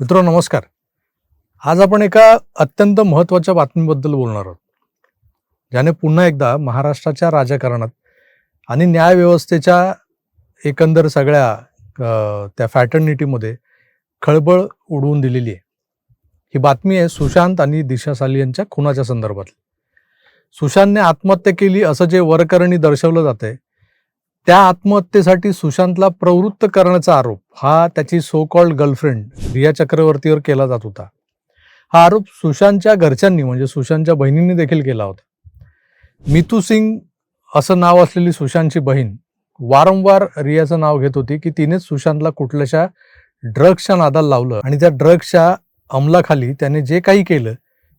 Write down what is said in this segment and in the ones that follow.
मित्र नमस्कार. आज आपण एका अत्यंत महत्त्वाच्या बातमीबद्दल बोलणार आहोत. ज्याने पुन्हा एकदा महाराष्ट्राच्या राजकारणात आणि न्यायव्यवस्थेच्या एकंदर सगळ्या त्या फॅटर्निटीमध्ये खळबळ उडवून दिलेली आहे. ही बातमी आहे सुशांत आणि दिशा साली यांच्या खुनाच्या संदर्भातली. सुशांतने आत्महत्या केली असं जे वरकरणी दर्शवलं जातंय त्या आत्महत्येसाठी सुशांतला प्रवृत्त करण्याचा आरोप हा त्याची सो कॉल्ड गर्लफ्रेंड रिया चक्रवर्तीवर केला जात होता. हा आरोप सुशांतच्या घरच्यांनी म्हणजे सुशांतच्या बहिणींनी देखील केला होता. मितू सिंग असं नाव असलेली सुशांतची बहीण वारंवार रियाचं नाव घेत होती की तिनेच सुशांतला कुठल्याशा ड्रग्सच्या नादाला लावलं आणि त्या ड्रग्सच्या अंमलाखाली त्याने जे काही केलं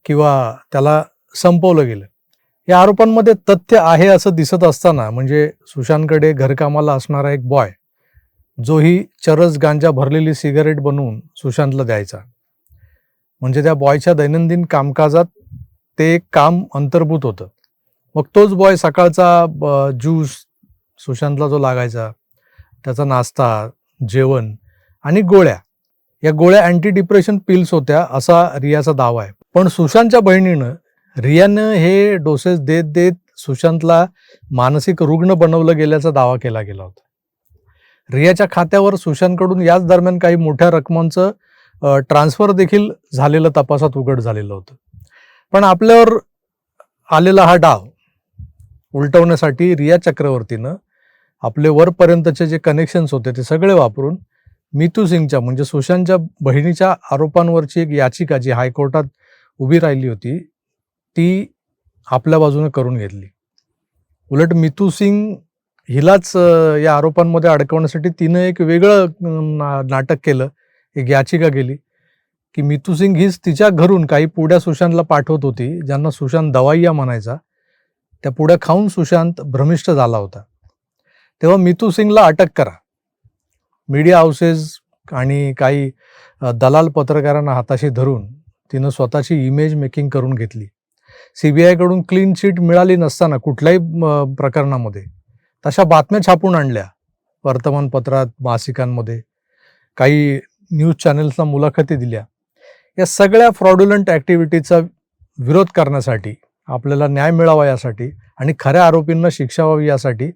किंवा त्याला संपवलं गेलं. या आरोपांमध्ये तथ्य आहे असं दिसत असताना म्हणजे सुशांतकडे घरकामाला असणारा एक बॉय जोही चरस गांजा भरलेली सिगारेट बनवून सुशांतला द्यायचा. म्हणजे त्या बॉयच्या दैनंदिन कामकाजात ते एक काम अंतर्भूत होतं. मग तोच बॉय सकाळचा ज्यूस सुशांतला जो लागायचा त्याचा नाश्ता जेवण आणि गोळ्या. या गोळ्या अँटी डिप्रेशन पिल्स होत्या असा रियाचा दावा आहे. पण सुशांतच्या बहिणीनं रियानं हे डोसेस देत देत सुशांतला मानसिक रुग्ण बनवलं गेल्याचा दावा केला गेला होता. रियाच्या खात्यावर सुशांतकडून याच दरम्यान काही मोठ्या रकमांचं ट्रान्सफर देखील झालेलं तपासात उघड झालेलं होतं. पण आपल्यावर आलेला हा डाव उलटवण्यासाठी रिया चक्रवर्तीनं आपले वरपर्यंतचे जे कनेक्शन्स होते ते सगळे वापरून मितू सिंगच्या म्हणजे सुशांतच्या बहिणीच्या आरोपांवरची एक याचिका जी हायकोर्टात उभी राहिली होती ती आपल्या बाजूने करून घेतली. उलट मितू सिंग हिलाच या आरोपांमध्ये अडकवण्यासाठी तिनं एक वेगळं ना- नाटक केलं एक याचिका केली की मितू सिंग हीच तिच्या घरून काही पुड्या सुशांतला पाठवत होती ज्यांना सुशांत दवाईया म्हणायचा. त्या पुड्या खाऊन सुशांत भ्रमिष्ट झाला होता. तेव्हा मितू सिंगला अटक करा. मीडिया हाऊसेस आणि काही दलाल पत्रकारांना हाताशी धरून तिनं स्वतःची इमेज मेकिंग करून घेतली. सीबीआयकडून क्लीन चिट मिळाली नसताना कुठल्याही प्रकरणामध्ये. तशा बातम्या छापून आणल्या वर्तमानपत्रात मासिकांमध्ये. काही न्यूज चॅनेल्सना मुलाखती दिल्या. या सगळ्या फ्रॉड्युलंट ॲक्टिव्हिटीचा विरोध करण्यासाठी आपल्याला न्याय मिळावा यासाठी आणि खऱ्या आरोपींना शिक्षा व्हावी यासाठी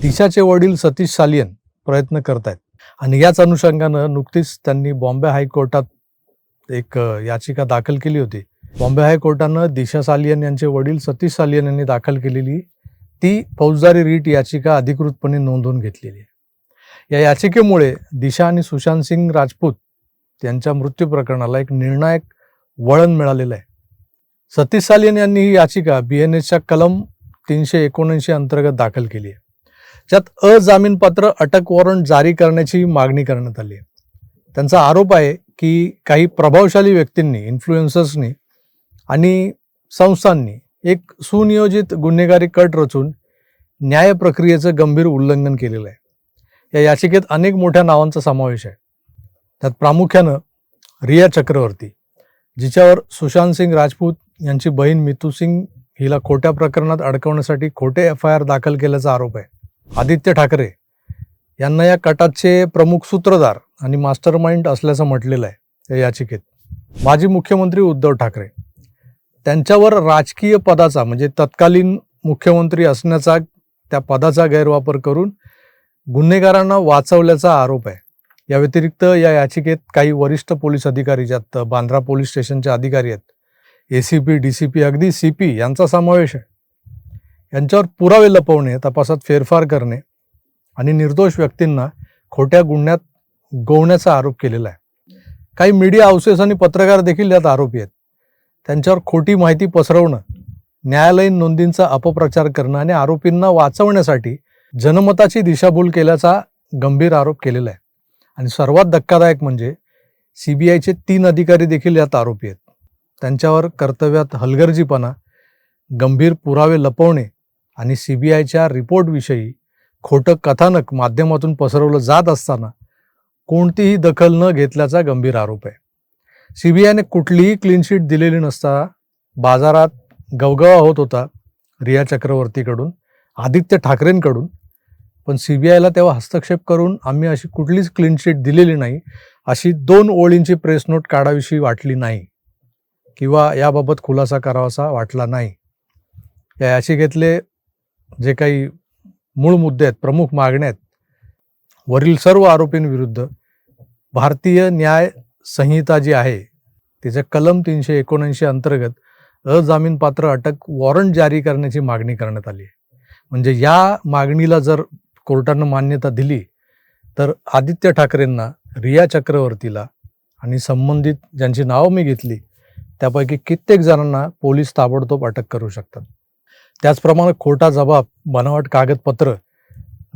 दिशाचे वडील सतीश सालियन प्रयत्न करत आहेत आणि याच अनुषंगानं नुकतीच त्यांनी बॉम्बे हायकोर्टात एक याचिका दाखल केली होती. बॉम्बे हायकोर्टानं दिशा सालियन यांचे वडील सतीश सालियन यांनी दाखल केलेली ती फौजदारी रीट याचिका अधिकृतपणे नोंदवून घेतलेली आहे. या याचिकेमुळे दिशा आणि सुशांत सिंग राजपूत यांच्या मृत्यू प्रकरणाला एक निर्णायक वळण मिळालेलं आहे. सतीश सालियन यांनी ही याचिका बी एन एसच्या कलम तीनशे एकोणऐंशी अंतर्गत दाखल केली आहे. ज्यात अजामीनपात्र अटक वॉरंट जारी करण्याची मागणी करण्यात आली आहे. त्यांचा आरोप आहे की काही प्रभावशाली व्यक्तींनी इन्फ्लुएन्सर्सनी आणि संस्थांनी एक सुनियोजित गुन्हेगारी कट रचून न्याय प्रक्रियेचं गंभीर उल्लंघन केलेलं आहे. या याचिकेत अनेक मोठ्या नावांचा समावेश आहे. त्यात प्रामुख्यानं रिया चक्रवर्ती जिच्यावर सुशांत सिंग राजपूत यांची बहीण मितू सिंग हिला खोट्या प्रकरणात अडकवण्यासाठी खोटे एफ आय आर दाखल केल्याचा आरोप आहे. आदित्य ठाकरे यांना या कटाचे प्रमुख सूत्रधार आणि मास्टर माइंड असल्याचं म्हटलेलं आहे या याचिकेत. माजी मुख्यमंत्री उद्धव ठाकरे त्यांच्यावर राजकीय पदाचा म्हणजे तत्कालीन मुख्यमंत्री असण्याचा त्या पदाचा गैरवापर करून गुन्हेगारांना वाचवल्याचा आरोप आहे. या व्यतिरिक्त या याचिकेत काही वरिष्ठ पोलीस अधिकारी ज्यात बांद्रा पोलीस स्टेशनचे अधिकारी आहेत A C P D C P अगदी सी पी यांचा समावेश आहे. यांच्यावर पुरावे लपवणे तपासात फेरफार करणे आणि निर्दोष व्यक्तींना खोट्या गुन्ह्यात गोवण्याचा आरोप केलेला आहे. काही मीडिया हाऊसेस आणि पत्रकार देखील यात आरोपी आहेत. त्यांच्यावर खोटी माहिती पसरवणं न्यायालयीन नोंदींचा अपप्रचार करणं आणि आरोपींना वाचवण्यासाठी जनमताची दिशाभूल केल्याचा गंभीर आरोप केलेला आहे. आणि सर्वात धक्कादायक म्हणजे सी बी आयचे तीन अधिकारी देखील यात आरोपी आहेत. त्यांच्यावर कर्तव्यात हलगर्जीपणा गंभीर पुरावे लपवणे आणि सी बी आयच्या रिपोर्टविषयी खोटं कथानक माध्यमातून पसरवलं जात असताना कोणतीही दखल न घेतल्याचा गंभीर आरोप आहे. सी बी आयने कुठलीही क्लीन शीट दिलेली नसता. बाजारात गवगवा होत होता रिया चक्रवर्तीकडून आदित्य ठाकरेंकडून. पण सी बी आयला तेव्हा हस्तक्षेप करून आम्ही अशी कुठलीच क्लीन शीट दिलेली नाही अशी दोन ओळींची प्रेस नोट काढाविषयी वाटली नाही. किंवा याबाबत खुलासा करावासा वाटला नाही. या याचिकेतले जे काही मूळ मुद्दे आहेत प्रमुख मागण्या आहेत वरील सर्व आरोपींविरुद्ध भारतीय न्याय संहिता जी आहे तिच्या कलम तीनशे एकोणऐंशी अंतर्गत अजामीनपात्र अटक वॉरंट जारी करण्याची मागणी करण्यात आली आहे. म्हणजे या मागणीला जर कोर्टानं मान्यता दिली तर आदित्य ठाकरेंना रिया चक्रवर्तीला आणि संबंधित ज्यांची नावं मी घेतली त्यापैकी कित्येक जणांना पोलीस ताबडतोब अटक करू शकतात. त्याचप्रमाणे खोटा जबाब बनावट कागदपत्र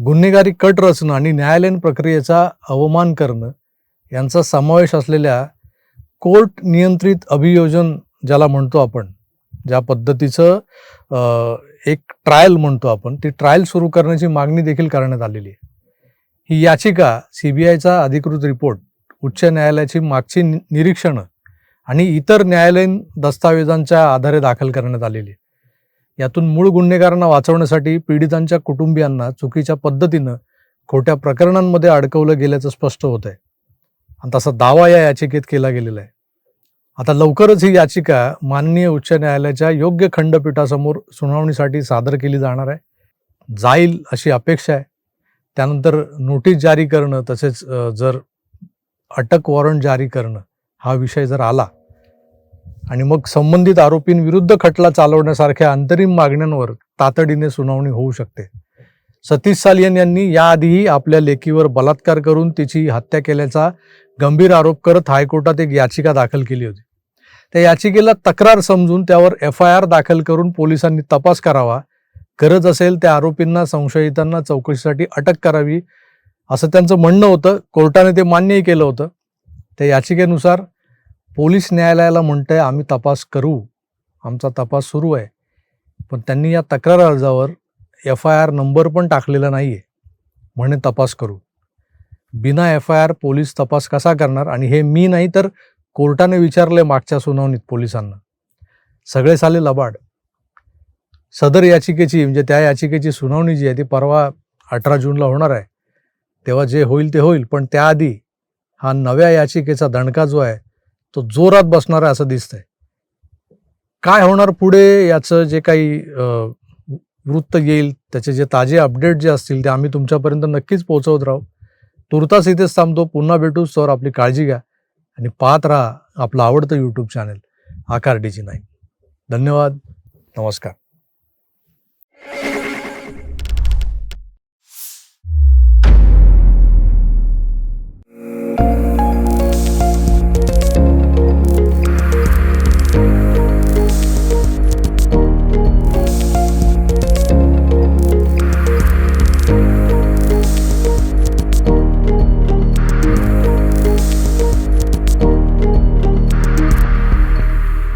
गुन्हेगारी कट रचणं आणि न्यायालयीन प्रक्रियेचा अवमान करणं यांचा समावेश असलेल्या कोर्ट नियंत्रित अभियोजन ज्याला म्हणतो आपण ज्या पद्धतीचं एक ट्रायल म्हणतो आपण ती ट्रायल सुरू करण्याची मागणी देखील करण्यात आलेली आहे. ही याचिका सी बी आयचा अधिकृत रिपोर्ट उच्च न्यायालयाची मागची नि- निरीक्षणं आणि इतर न्यायालयीन दस्तावेजांच्या आधारे दाखल करण्यात आलेली आहे. यातून मूळ गुन्हेगारांना वाचवण्यासाठी पीडितांच्या कुटुंबियांना चुकीच्या पद्धतीनं खोट्या प्रकरणांमध्ये अडकवलं गेल्याचं स्पष्ट होत आहे आणि तसा दावा या याचिकेत केला गेलेला आहे. आता लवकरच ही याचिका माननीय उच्च न्यायालयाच्या योग्य खंडपीठासमोर सुनावणीसाठी सादर केली जाणार आहे. जाईल अशी अपेक्षा आहे. त्यानंतर नोटीस जारी करणं तसेच जर अटक वॉरंट जारी करणं हा विषय जर आला आणि मग संबंधित आरोपींविरुद्ध खटला चालवण्यासारख्या अंतरिम मागण्यांवर तातडीने सुनावणी होऊ शकते. सतीश सालियन यांनी याआधीही आपल्या लेकीवर बलात्कार करून तिची हत्या केल्याचा गंभीर आरोप करत हायकोर्टात एक याचिका दाखल केली होती. त्या याचिकेला तक्रार समजून त्यावर एफ आय आर दाखल करून पोलिसांनी तपास करावा. गरज असेल त्या आरोपींना संशयितांना चौकशीसाठी अटक करावी असं त्यांचं म्हणणं होतं. कोर्टाने ते मान्यही केलं होतं. त्या याचिकेनुसार पोलीस न्यायालयाला म्हणतंय आम्ही तपास करू. आमचा तपास सुरू आहे. पण त्यांनी या तक्रार अर्जावर एफ आय आर नंबर पण टाकलेला नाही आहे म्हणे तपास करू. बिना एफ आय आर पोलीस तपास कसा करणार? आणि हे मी नाही तर कोर्टाने विचारले मागच्या सुनावणीत पोलिसांना. सगळे साले लबाड. सदर याचिकेची म्हणजे त्या याचिकेची सुनावणी जी आहे ती परवा अठरा जूनला होणार आहे. तेव्हा जे होईल ते होईल पण त्याआधी हा नव्या याचिकेचा दणका जो आहे तो जोरात बसणार आहे असं दिसतंय. काय होणार पुढे याचं जे काही वृत्त येईल त्याचे जे ताजे अपडेट जे असतील ते आम्ही तुमच्यापर्यंत नक्कीच पोहोचवत राहू. तुर्तास इथेच थांबतो. पुन्हा भेटू. सर आपली काळजी घ्या. आणि पाहत राहा आपलं आवडतं यूट्यूब चॅनल आकार डीजी नाही धन्यवाद. नमस्कार.